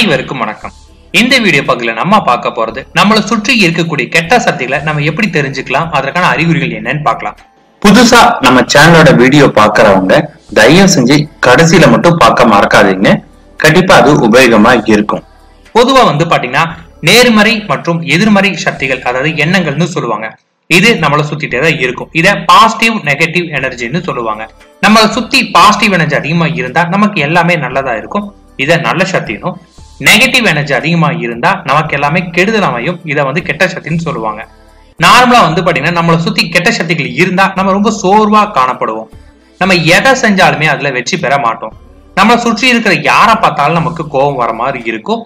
அனைவருக்கும் வணக்கம். இந்த வீடியோ பகுதியில் நம்ம பார்க்க போறது நம்மளை சுற்றி இருக்கக்கூடிய கெட்ட சக்திகளை நம்ம எப்படி தெரிஞ்சுக்கலாம் அதற்கான அறிகுறிகள் என்னன்னு பார்க்கலாம். புதுசா நம்ம சேனலோட வீடியோ பாக்குறவங்க தயவு செஞ்சு கடைசியில மட்டும் பார்க்க மறக்காதீங்க. கண்டிப்பா அது உபயோகமா இருக்கும். பொதுவா வந்து பாத்தீங்கன்னா நேர்மறை மற்றும் எதிர்மறை சக்திகள் அதாவது எண்ணங்கள்னு சொல்லுவாங்க. இது நம்மளை சுத்திட்டே தான் இருக்கும். இத பாசிட்டிவ் நெகட்டிவ் எனர்ஜின்னு சொல்லுவாங்க. நம்மளை சுத்தி பாசிட்டிவ் எனர்ஜி அதிகமா இருந்தா நமக்கு எல்லாமே நல்லதா இருக்கும். இத நல்ல சக்தினும் நெகட்டிவ் எனர்ஜி அதிகமா இருந்தா நமக்கு எல்லாமே கெடுதல் அமையும் இதை வந்து கெட்ட சக்தின்னு சொல்லுவாங்க. நார்மலா வந்து பாத்தீங்கன்னா நம்மளை சுத்தி கெட்ட சக்திகள் இருந்தா நம்ம ரொம்ப சோர்வா காணப்படுவோம். நம்ம எதை செஞ்சாலுமே அதுல வெற்றி பெற மாட்டோம். நம்மளை சுற்றி இருக்கிற யாரை பார்த்தாலும் நமக்கு கோபம் வர மாதிரி இருக்கும்.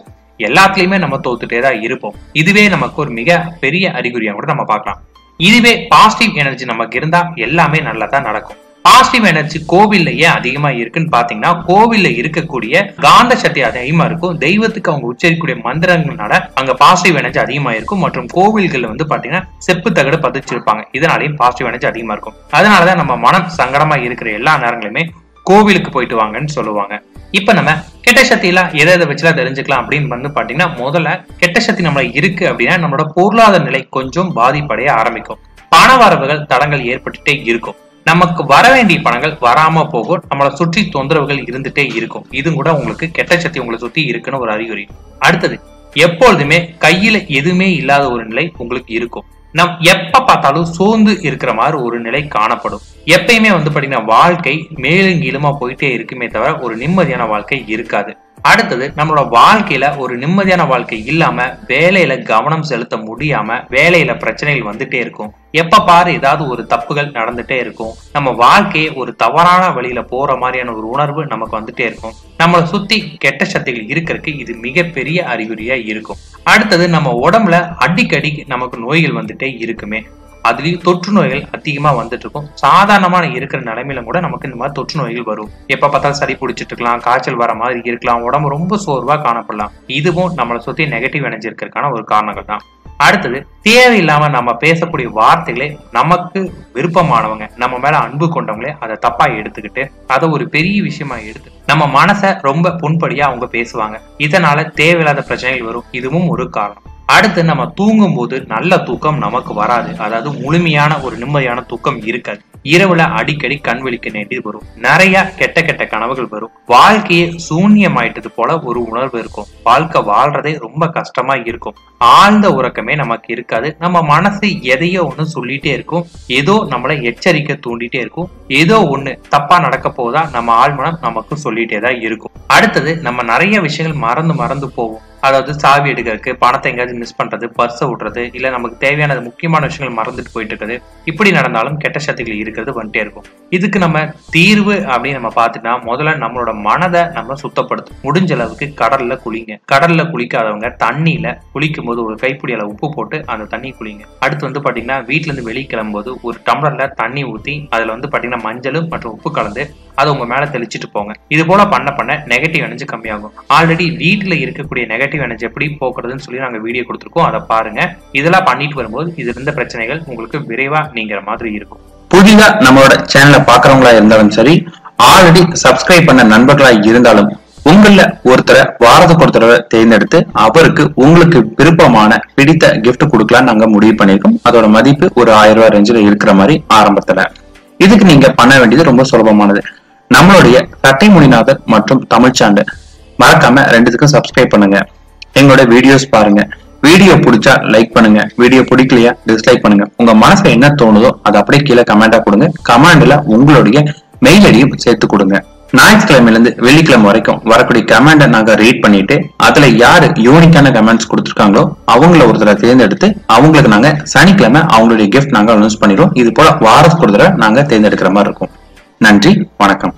எல்லாத்துலயுமே நம்ம தோத்துட்டே தான் இருப்போம். இதுவே நமக்கு ஒரு மிக பெரிய அறிகுறியா கூட நம்ம பார்க்கலாம். இதுவே பாசிட்டிவ் எனர்ஜி நமக்கு இருந்தா எல்லாமே நல்லதா நடக்கும். பாசிட்டிவ் எனர்ஜி கோவில்ல ஏன் அதிகமா இருக்குன்னு பாத்தீங்கன்னா கோவில்ல இருக்கக்கூடிய காந்த சக்தி அதிகமா இருக்கும். தெய்வத்துக்கு அவங்க உச்சரிக்கக்கூடிய மந்திரங்கள்னால அங்க பாசிட்டிவ் எனர்ஜி அதிகமா இருக்கும். மற்றும் கோவில்கள்ல வந்து பாத்தீங்கன்னா செப்பு தகடு பதிச்சிருப்பாங்க. இதனாலையும் பாசிட்டிவ் எனர்ஜி அதிகமா இருக்கும். அதனாலதான் நம்ம மனம் சங்கடமா இருக்கிற எல்லா நேரங்களுமே கோவிலுக்கு போயிட்டு வாங்கன்னு சொல்லுவாங்க. இப்ப நம்ம கெட்ட சக்தி எல்லாம் எதை எதை வச்சுலாம் தெரிஞ்சுக்கலாம் அப்படின்னு வந்து பாத்தீங்கன்னா முதல்ல கெட்ட சக்தி நம்மள இருக்கு அப்படின்னா நம்மளோட பொருளாதார நிலை கொஞ்சம் பாதிப்படைய ஆரம்பிக்கும். பண வரவுகள் தடங்கள் ஏற்பட்டுட்டே இருக்கும். நமக்கு வர வேண்டிய பணங்கள் வராம போகும். நம்மளை சுற்றி தொந்தரவுகள் இருந்துட்டே இருக்கும். இது கூட உங்களுக்கு கெட்ட சக்தி உங்களை சுத்தி இருக்குன்னு ஒரு அறிகுறி. அடுத்தது எப்பொழுதுமே கையில எதுவுமே இல்லாத ஒரு நிலை உங்களுக்கு இருக்கும். நம் எப்ப பார்த்தாலும் சோர்ந்து இருக்கிற மாதிரி ஒரு நிலை காணப்படும். எப்பயுமே வந்து பாத்தீங்கன்னா வாழ்க்கை மேலும் கீழுமா போயிட்டே இருக்குமே தவிர ஒரு நிம்மதியான வாழ்க்கை இருக்காது. அடுத்தது நம்மளோட வாழ்க்கையில ஒரு நிம்மதியான வாழ்க்கை இல்லாம வேலையில கவனம் செலுத்த முடியாம வேலையில பிரச்சனைகள் வந்துட்டே இருக்கும். எப்ப பாரு ஏதாவது ஒரு தப்புகள் நடந்துட்டே இருக்கும். நம்ம வாழ்க்கையை ஒரு தவறான வழியில போற மாதிரியான ஒரு உணர்வு நமக்கு வந்துட்டே இருக்கும். நம்மளை சுத்தி கெட்ட சக்திகள் இருக்கிறதுக்கு இது மிகப்பெரிய அறிகுறியா இருக்கும். அடுத்தது நம்ம உடம்புல அடிக்கடி நமக்கு நோய்கள் வந்துட்டே இருக்குமே. அதுலேயும் தொற்று நோய்கள் அதிகமாக வந்துட்டு இருக்கும். சாதாரணமான இருக்கிற நிலைமையில கூட நமக்கு இந்த மாதிரி தொற்று நோய்கள் வரும். எப்போ பார்த்தாலும் சளி பிடிச்சிட்டு இருக்கலாம் காய்ச்சல் வர மாதிரி இருக்கலாம் உடம்பு ரொம்ப சோர்வாக காணப்படலாம். இதுவும் நம்மளை சுற்றி நெகட்டிவ் எனர்ஜி இருக்கிறதுக்கான ஒரு காரணங்கள் தான். அடுத்தது தேவையில்லாம நம்ம பேசக்கூடிய வார்த்தைகளே நமக்கு விருப்பமானவங்க நம்ம மேல அன்பு கொண்டவங்களே அதை தப்பா எடுத்துக்கிட்டு அதை ஒரு பெரிய விஷயமா எடுத்து நம்ம மனசை ரொம்ப புண்படியா அவங்க பேசுவாங்க. இதனால தேவையில்லாத பிரச்சனைகள் வரும். இதுவும் ஒரு காரணம். அடுத்து நம்ம தூங்கும் போது நல்ல தூக்கம் நமக்கு வராது. அதாவது முழுமையான ஒரு நிம்மதியான தூக்கம் இருக்காது. இரவுல அடிக்கடி கண் விழிக்க நேண்டி வரும். நிறைய கெட்ட கெட்ட கனவுகள் வரும். வாழ்க்கையே சூன்யமாயிட்டது போல ஒரு உணர்வு இருக்கும். வாழ்க்கை வாழ்றதே ரொம்ப கஷ்டமா இருக்கும். ஆழ்ந்த உறக்கமே நமக்கு இருக்காது. நம்ம மனசு எதையோ ஒண்ணு சொல்லிட்டே இருக்கும். ஏதோ நம்மளை எச்சரிக்கை தூண்டிட்டே இருக்கும். ஏதோ ஒண்ணு தப்பா நடக்க போதா நம்ம ஆழ்மனம் நமக்கு சொல்லிட்டே தான் இருக்கும். அடுத்தது நம்ம நிறைய விஷயங்கள் மறந்து மறந்து போவோம் அதாவது சாவி எடுக்கிறதுக்கு பணத்தை எங்கேயாவது மிஸ் பண்றது பர்ஸை விடுறது இல்ல நமக்கு தேவையான முக்கியமான விஷயங்கள் மறந்துட்டு போயிட்டு இருக்குது. இப்படி நடந்தாலும் கெட்ட சக்திகள் இருக்கிறது வந்துட்டே இருக்கும். இதுக்கு நம்ம தீர்வு அப்படின்னு நம்ம பார்த்துட்டா முதல்ல நம்மளோட மனதை நம்ம சுத்தப்படுத்தும். முடிஞ்ச அளவுக்கு கடல்ல குளிங்க. கடல்ல குளிக்காதவங்க தண்ணியில குளிக்கும் போது ஒரு கைப்பிடி அளவு உப்பு போட்டு அந்த தண்ணி குளிங்க. அடுத்து வந்து பாத்தீங்கன்னா வீட்டுல இருந்து வெளியே கிளம்பும்போது ஒரு டம்ளர்ல தண்ணி ஊத்தி அதுல வந்து பாத்தீங்கன்னா மஞ்சளும் மற்றும் உப்பு கலந்து அதை உங்க மேல தெளிச்சிட்டு போங்க. இது போல பண்ண பண்ண நெகட்டிவ் எனர்ஜி கம்மியாகும். ஆல்ரெடி வீட்டுல இருக்கக்கூடிய நெகட்டிவ் எனர்ஜி எப்படி போக்குறதுன்னு சொல்லி நாங்க வீடியோ கொடுத்துருக்கோம். அதை பாருங்க. இதெல்லாம் பண்ணிட்டு வரும்போது இது இருந்த பிரச்சனைகள் உங்களுக்கு விரைவா நீங்கிற மாதிரி இருக்கும். புதிதா நம்மளோட சேனலை பாக்குறவங்களா இருந்தாலும் சரி ஆல்ரெடி சப்ஸ்கிரைப் பண்ண நண்பர்களா இருந்தாலும் உங்கள ஒருத்தரை வாரத்துக்கு ஒருத்தரை தேர்ந்தெடுத்து அவருக்கு உங்களுக்கு விருப்பமான பிடித்த கிஃப்ட் கொடுக்கலாம் நாங்க முடிவு பண்ணியிருக்கோம். அதோட மதிப்பு ஒரு ஆயிரம் ரூபாய் ரேஞ்சில் இருக்கிற மாதிரி ஆரம்பத்துல. இதுக்கு நீங்க பண்ண வேண்டியது ரொம்ப சுலபமானது. நம்மளுடைய சட்டை முனிநாதர் மற்றும் தமிழ்ச்சாண்டு மறக்காம ரெண்டுத்துக்கும் சப்ஸ்கிரைப் பண்ணுங்க. எங்களோட வீடியோஸ் பாருங்க. வீடியோ பிடிச்சா லைக் பண்ணுங்க. வீடியோ பிடிக்கலையா டிஸ்லைக் பண்ணுங்க. உங்க மனசுல என்ன தோணுதோ அதை அப்படியே கீழே கமெண்டா கொடுங்க. கமெண்ட்ல உங்களுடைய மெயில் ஐடியும் சேர்த்து கொடுங்க. ஞாயிற்றுக்கிழமையில இருந்து வெள்ளிக்கிழமை வரைக்கும் வரக்கூடிய கமெண்டை நாங்க ரீட் பண்ணிட்டு அதுல யாரு யூனிக்கான கமெண்ட்ஸ் கொடுத்துருக்காங்களோ அவங்கள தடவை தேர்ந்தெடுத்து அவங்களுக்கு நாங்க சனிக்கிழமை அவங்களுடைய கிஃப்ட் நாங்க அனௌன்ஸ் பண்ணிடுவோம். இது போல வாரத்துக்கு ஒரு தடவை நாங்க தேர்ந்தெடுக்கிற மாதிரி இருக்கும். நன்றி வணக்கம்.